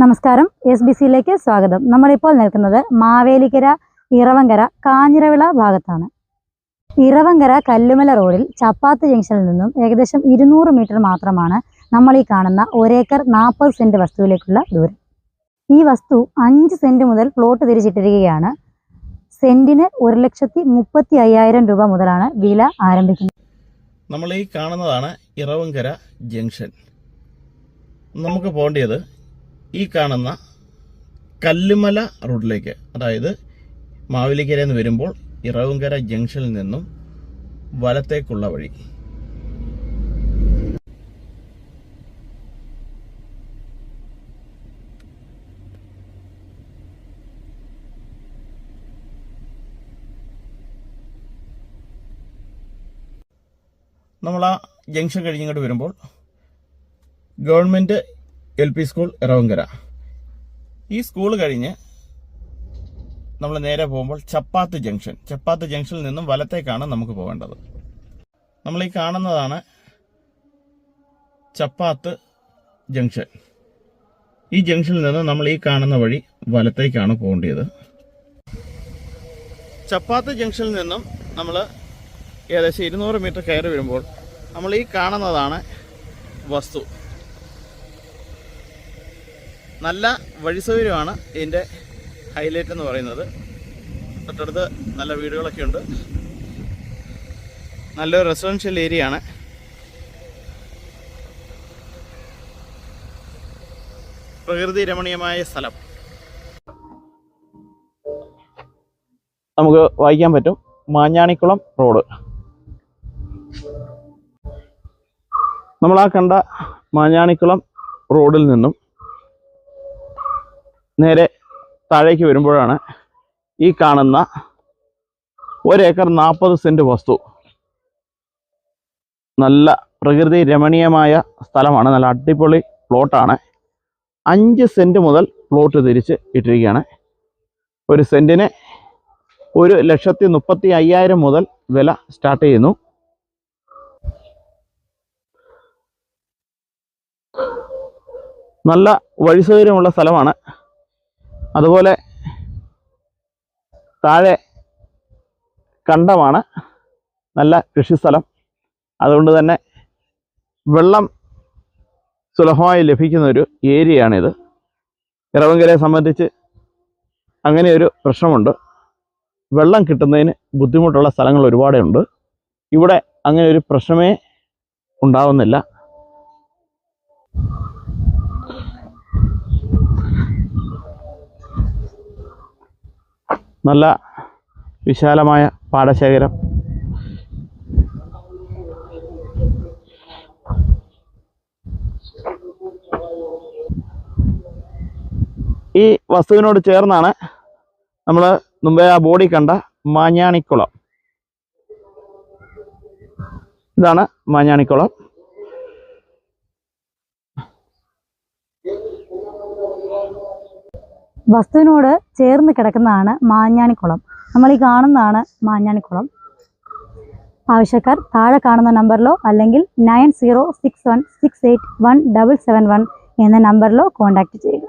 നമസ്കാരം. S B സിയിലേക്ക് സ്വാഗതം. നമ്മളിപ്പോൾ നിൽക്കുന്നത് മാവേലിക്കര ഇറവങ്കര കാഞ്ഞിരവിള ഭാഗത്താണ്. ഇറവങ്കര കല്ലുമല റോഡിൽ ചപ്പാത്ത് ജംഗ്ഷനിൽ നിന്നും ഏകദേശം ഇരുന്നൂറ് മീറ്റർ മാത്രമാണ് നമ്മൾ ഈ കാണുന്ന ഒരേക്കർ നാൽപ്പത് സെന്റ് വസ്തുവിലേക്കുള്ള ദൂരം. ഈ വസ്തു അഞ്ച് സെന്റ് മുതൽ പ്ലോട്ട് തിരിച്ചിട്ടിരിക്കുകയാണ്. സെന്റിന് ഒരു ലക്ഷത്തി മുപ്പത്തി അയ്യായിരം രൂപ മുതലാണ് വില ആരംഭിക്കുന്നത്. നമ്മൾ ഈ കാണുന്നതാണ് ഇറവങ്കര ജംഗ്ഷൻ. നമുക്ക് പോകേണ്ടത് ഈ കാണുന്ന കല്ലുമല റോഡിലേക്ക് അതായത് മാവേലിക്കരയിൽ നിന്ന് വരുമ്പോൾ ഇറവുംകര ജംഗ്ഷനിൽ നിന്നും വലത്തേക്കുള്ള വഴി. നമ്മൾ ആ ജംഗ്ഷൻ കഴിഞ്ഞിങ്ങോട്ട് വരുമ്പോൾ government L P school Eravankara ഈ സ്കൂൾ കഴിഞ്ഞ് നമ്മൾ നേരെ പോകുമ്പോൾ ചപ്പാത്ത് ജംഗ്ഷൻ. ചപ്പാത്ത് ജംഗ്ഷനിൽ നിന്നും വലത്തേക്കാണ് നമുക്ക് പോകേണ്ടത്. നമ്മൾ ഈ കാണുന്നതാണ് ചപ്പാത്ത് ജംഗ്ഷൻ. ഈ ജംഗ്ഷനിൽ നിന്ന് നമ്മൾ ഈ കാണുന്ന വഴി വലത്തേക്കാണ് പോകേണ്ടത് ചപ്പാത്ത് ജംഗ്ഷനിൽ നിന്നും നമ്മൾ ഏകദേശം ഇരുന്നൂറ് മീറ്റർ കയറി വരുമ്പോൾ നമ്മൾ ഈ കാണുന്നതാണ് വസ്തു. നല്ല വഴി സൗകര്യമാണ് ഇതിന്റെ ഹൈലൈറ്റ് എന്ന് പറയുന്നത്. തൊട്ടടുത്ത് നല്ല വീടുകളൊക്കെ ഉണ്ട്. നല്ലൊരു റെസിഡൻഷ്യൽ ഏരിയ ആണ്. പ്രകൃതി രമണീയമായ സ്ഥലം. നമുക്ക് വായിക്കാൻ പറ്റും. മാഞ്ഞാണിക്കുളം റോഡ്. നമ്മൾ ആ കണ്ട മാഞ്ഞാണിക്കുളം റോഡിൽ നിന്നും നേരെ താഴേക്ക് വരുമ്പോഴാണ് ഈ കാണുന്ന ഒരേക്കർ നാൽപ്പത് സെന്റ് വസ്തു. നല്ല പ്രകൃതി രമണീയമായ സ്ഥലമാണ്. നല്ല അടിപൊളി പ്ലോട്ടാണ് അഞ്ച് സെന്റ് മുതൽ പ്ലോട്ട് തിരിച്ച് ഇട്ടിരിക്കുകയാണ്. ഒരു സെന്റിന് ഒരു ലക്ഷത്തി മുപ്പത്തി അയ്യായിരം മുതൽ വില സ്റ്റാർട്ട് ചെയ്യുന്നു. നല്ല വഴി സൗകര്യമുള്ള സ്ഥലമാണ്. അതുപോലെ താഴെ കണ്ടമാണ് നല്ല കൃഷിസ്ഥലം. അതുകൊണ്ട് തന്നെ വെള്ളം സുലഭമായി ലഭിക്കുന്നൊരു ഏരിയയാണിത്. ഇറവങ്കരയെ സംബന്ധിച്ച് അങ്ങനെ ഒരു പ്രശ്നമുണ്ട്. വെള്ളം കിട്ടുന്നതിന് ബുദ്ധിമുട്ടുള്ള സ്ഥലങ്ങൾ ഒരുപാടുണ്ട്. ഇവിടെ അങ്ങനെ ഒരു പ്രശ്നമേ ഉണ്ടാവുന്നില്ല. നല്ല വിശാലമായ പാടശേഖരം. ഈ വസ്തുവിനോട് ചേർന്നാണ് നമ്മൾ മുമ്പേ ആ ബോഡി കണ്ട മാഞ്ഞാണിക്കുളം. ഇതാണ് മാഞ്ഞാണിക്കുളം. വസ്തുവിനോട് ചേർന്ന് കിടക്കുന്നതാണ് മാഞ്ഞാണിക്കുളം. നമ്മൾ ഈ കാണുന്നതാണ് മാഞ്ഞാണിക്കുളം. ആവശ്യക്കാർ താഴെ കാണുന്ന നമ്പറിലോ അല്ലെങ്കിൽ nine zero six one six eight one double seven one എന്ന നമ്പറിലോ കോൺടാക്റ്റ് ചെയ്യുക.